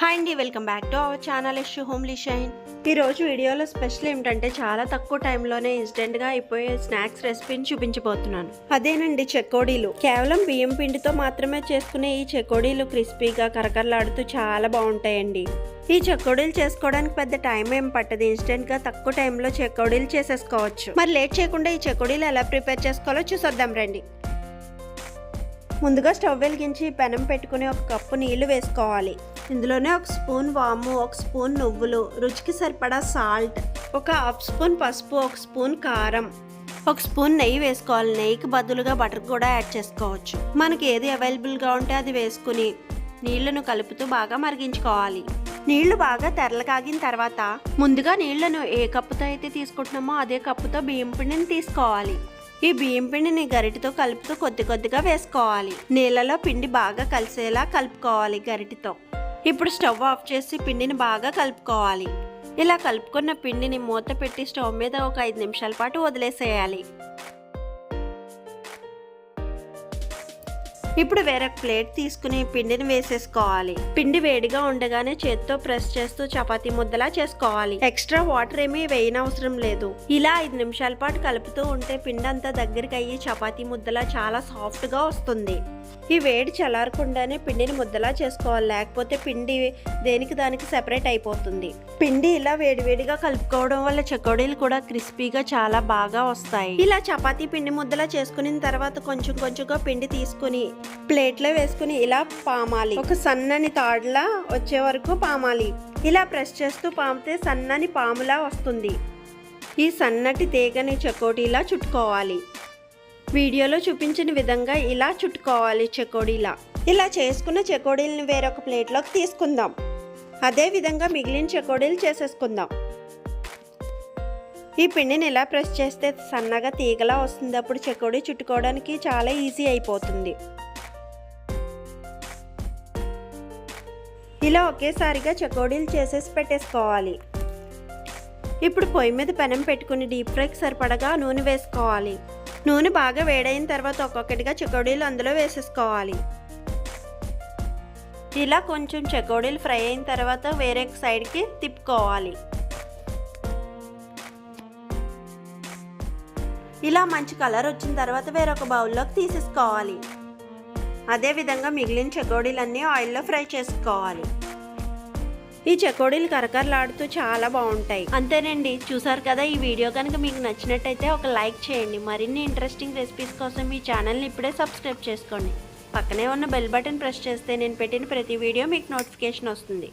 Hi అండి welcome back to our channel issue homely shine. ఈరోజు వీడియోలో స్పెషల్ ఏమిటంటే చాలా తక్కువ టైంలోనే ఇన్స్టెంట్గా అయిపోయే స్నాక్స్ రెసిపీని చూపించబోతున్నాను. అదేనండి చెకోడీలు. కేవలం బియ్యం పిండితో మాత్రమే చేసుకునే ఈ చెకోడీలు క్రిస్పీగా కరకరలాడుతూ చాలా బాగుంటాయండి. ఈ చెకోడీలు చేసుకోవడానికి పెద్ద టైం ఏం పట్టదు. ఇన్స్టెంట్గా తక్కువ టైంలో చెకోడీలు చేసేసుకోవచ్చు. మరి లేట్ చేయకుండా ఈ చెకోడీలు ఎలా ప్రిపేర్ చేసుకోవాలో చూసొద్దాం రండి. ముందుగా స్టవ్ వెలిగించి పెనం పెట్టుకుని ఒక కప్పు నీళ్ళు వేసుకోవాలి. ఇందులోనే ఒక స్పూన్ వాము ఒక స్పూన్ నువ్వులు రుచికి సరిపడా సాల్ట్ ఒక హాఫ్ స్పూన్ పసుపు ఒక స్పూన్ కారం ఒక స్పూన్ నెయ్యి వేసుకోవాలి. నెయ్యికి బదులుగా బటర్ కూడా యాడ్ చేసుకోవచ్చు. మనకి ఏది అవైలబుల్గా ఉంటే అది వేసుకుని నీళ్ళను కలుపుతూ బాగా మరిగించుకోవాలి. నీళ్ళు బాగా తెరలు కాగిన తర్వాత ముందుగా నీళ్ళను ఏ కప్పుతో అయితే తీసుకుంటున్నామో అదే కప్పుతో బియ్యం పిండిని తీసుకోవాలి. ఈ బియ్యం పిండిని గరిటతో కలుపుతూ కొద్ది కొద్దిగా వేసుకోవాలి. నీళ్ళలో పిండి బాగా కలిసేలా కలుపుకోవాలి గరిటతో. ఇప్పుడు స్టవ్ ఆఫ్ చేసి పిండిని బాగా కలుపుకోవాలి. ఇలా కలుపుకున్న పిండిని మూత పెట్టి స్టవ్ మీద ఒక ఐదు నిమిషాల పాటు వదిలేసేయాలి. ఇప్పుడు వేరొక ప్లేట్ తీసుకుని పిండిని వేసేసుకోవాలి. పిండి వేడిగా ఉండగానే చేత్తో ప్రెస్ చేస్తూ చపాతీ ముద్దలా చేసుకోవాలి. ఎక్స్ట్రా వాటర్ ఏమీ వేయనవసరం లేదు. ఇలా ఐదు నిమిషాల పాటు కలుపుతూ ఉంటే పిండి అంతా దగ్గరికి అయ్యి చపాతీ ముద్దలా చాలా సాఫ్ట్గా వస్తుంది. ఈ వేడి చల్లారకుండానే పిండిని ముద్దలా చేసుకోవాలి. లేకపోతే పిండి దేనికి దానికి సెపరేట్ అయిపోతుంది. పిండి ఇలా వేడివేడిగా కలుపుకోవడం వల్ల చెకోడీలు కూడా క్రిస్పీగా చాలా బాగా వస్తాయి. ఇలా చపాతీ పిండి ముద్దలా చేసుకున్న తర్వాత కొంచెం కొంచెంగా పిండి తీసుకుని ప్లేట్లో వేసుకుని ఇలా పామాలి. ఒక సన్నని తాడులా వచ్చే వరకు పామాలి. ఇలా ప్రెస్ చేస్తూ పామితే సన్నని పాములా వస్తుంది. ఈ సన్నటి తీగని చకోటీలా చుట్టుకోవాలి. వీడియోలో చూపించిన విధంగా ఇలా చుట్టుకోవాలి చెకోడీలా ఇలా చేసుకున్న చెకోడీలను వేరొక ప్లేట్లోకి తీసుకుందాం. అదే విధంగా మిగిలిన చెకోడీలు చేసేసుకుందాం. ఈ పిండిని ఇలా ప్రెస్ చేస్తే సన్నగా తీగలా వస్తుంది. అప్పుడు చెకోడీ చుట్టుకోవడానికి చాలా ఈజీ అయిపోతుంది. ఇలా ఒకేసారిగా చెకోడీలు చేసేసి పెట్టేసుకోవాలి. ఇప్పుడు పొయ్యి మీద పెనం పెట్టుకుని డీప్ ఫ్రైకి సరిపడగా నూనె వేసుకోవాలి. నూనె బాగా వేడైన తర్వాత ఒక్కొక్కటిగా చెకోడీలు అందులో వేసేసుకోవాలి. ఇలా కొంచెం చెకోడీలు ఫ్రై అయిన తర్వాత వేరే సైడ్కి తిప్పుకోవాలి. ఇలా మంచి కలర్ వచ్చిన తర్వాత వేరొక బౌల్లోకి తీసేసుకోవాలి. అదేవిధంగా మిగిలిన చెకోడీలన్నీ ఆయిల్లో ఫ్రై చేసుకోవాలి. ఈ చెకోడీలు కరకరలాడుతూ చాలా బాగుంటాయి. అంతేనండి. చూసారు కదా ఈ వీడియో కనుక మీకు నచ్చినట్టయితే ఒక లైక్ చేయండి. మరిన్ని ఇంట్రెస్టింగ్ రెసిపీస్ కోసం మీ ఛానల్ని ఇప్పుడే సబ్స్క్రైబ్ చేసుకోండి. పక్కనే ఉన్న బెల్ బటన్ ప్రెస్ చేస్తే నేను పెట్టిన ప్రతి వీడియో మీకు నోటిఫికేషన్ వస్తుంది.